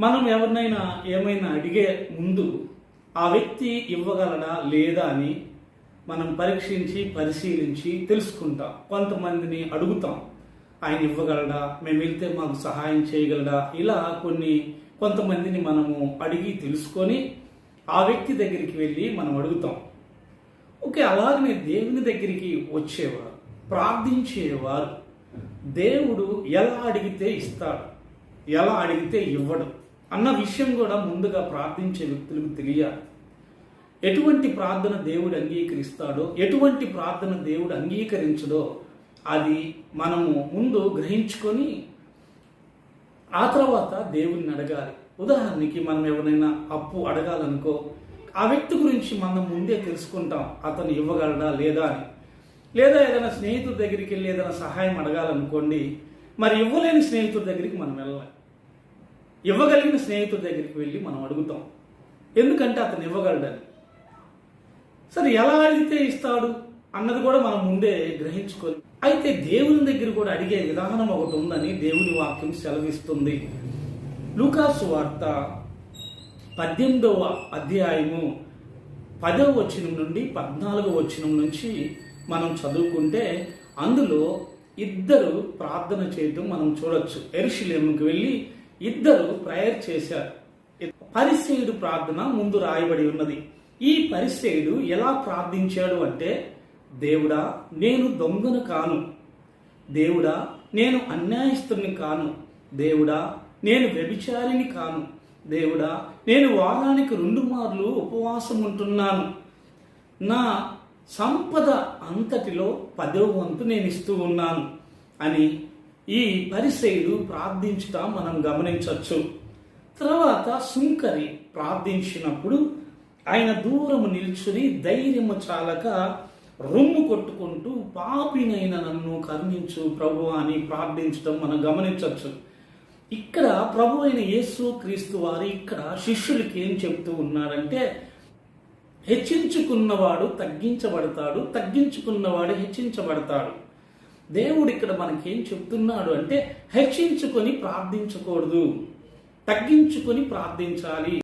మనం ఎవరినైనా ఏమైనా అడిగే ముందు ఆ వ్యక్తి ఇవ్వగలడా లేదా అని మనం పరీక్షించి పరిశీలించి తెలుసుకుంటాం. కొంతమందిని అడుగుతాం. ఆయన ఇవ్వగలడా? మేము వెళ్తే మాకు సహాయం చేయగలడా? ఇలా కొన్ని కొంతమందిని మనము అడిగి తెలుసుకొని ఆ వ్యక్తి దగ్గరికి వెళ్ళి మనం అడుగుతాం. ఓకే అలాగనే దేవుని దగ్గరికి వచ్చేవారు ప్రార్థించేవారు. దేవుడు ఎలా అడిగితే ఇస్తాడు ఎలా అడిగితే ఇవ్వడు. అన్న విషయం కూడా ముందుగా ప్రార్థించే వ్యక్తులకు తెలియాలి. ఎటువంటి ప్రార్థన దేవుడు అంగీకరిస్తాడో ఎటువంటి ప్రార్థన దేవుడు అంగీకరించడో అది మనము ముందు గ్రహించుకొని ఆ తర్వాత దేవుణ్ణి అడగాలి. ఉదాహరణకి మనం ఎవరైనా అప్పు అడగాలనుకో ఆ వ్యక్తి గురించి మనం ముందే తెలుసుకుంటాం అతను ఇవ్వగలడా లేదా అని. లేదా ఏదైనా స్నేహితుడి దగ్గరికి వెళ్ళి ఏదైనా సహాయం అడగాలనుకోండి మరి ఇవ్వలేని స్నేహితుడి దగ్గరికి మనం వెళ్ళాలి. ఇవ్వగలిగిన స్నేహితుడి దగ్గరికి వెళ్ళి మనం అడుగుతాం. ఎందుకంటే అతను ఇవ్వగలడని. సరే ఎలా అడిగితే ఇస్తాడు అన్నది కూడా మనం ముందే గ్రహించుకోవాలి అయితే దేవుని దగ్గర కూడా అడిగే విధానం ఒకటి ఉందని దేవుని వాక్యం సెలవిస్తుంది. లూకాసు వార్త పద్దెనిమిదవ అధ్యాయము పదవ వచనం నుండి పద్నాలుగవ వచనం నుంచి మనం చదువుకుంటే అందులో ఇద్దరు ప్రార్థన చేయటం మనం చూడొచ్చు. ఎరుషులేముకి వెళ్ళి ఇద్దరు ప్రేయర్ చేశారు. పరిసేయుడు ప్రార్థన ముందు రాయబడి ఉన్నది. ఈ పరిసేయుడు ఎలా ప్రార్థించాడు అంటే దేవుడా నేను దొంగను కాను. దేవుడా నేను అన్యాయస్తుని కాను. దేవుడా నేను వ్యభిచారిని కాను. దేవుడా నేను వారానికి రెండు మార్లు ఉపవాసం ఉంటున్నాను. నా సంపద అంతటిలో పదవ వంతు నేను ఇస్తూ ఉన్నాను అని ఈ పరిశైలు ప్రార్థించుట మనం గమనించవచ్చు. తర్వాత సుంకరి ప్రార్థించినప్పుడు ఆయన దూరము నిల్చుని ధైర్యము చాలక రొమ్ము కొట్టుకుంటూ పాపినైన నన్ను కరుణించు ప్రభు అని ప్రార్థించడం మనం గమనించవచ్చు. ఇక్కడ ప్రభు అయిన యేసు క్రీస్తు వారు ఇక్కడ శిష్యులకి ఏం చెప్తూ ఉన్నారంటే హెచ్చించుకున్నవాడు తగ్గించబడతాడు తగ్గించుకున్నవాడు హెచ్చించబడతాడు. దేవుడు ఇక్కడ మనకేం చెప్తున్నాడు అంటే హెచ్చించుకొని ప్రార్థించకూడదు తగ్గించుకొని ప్రార్థించాలి.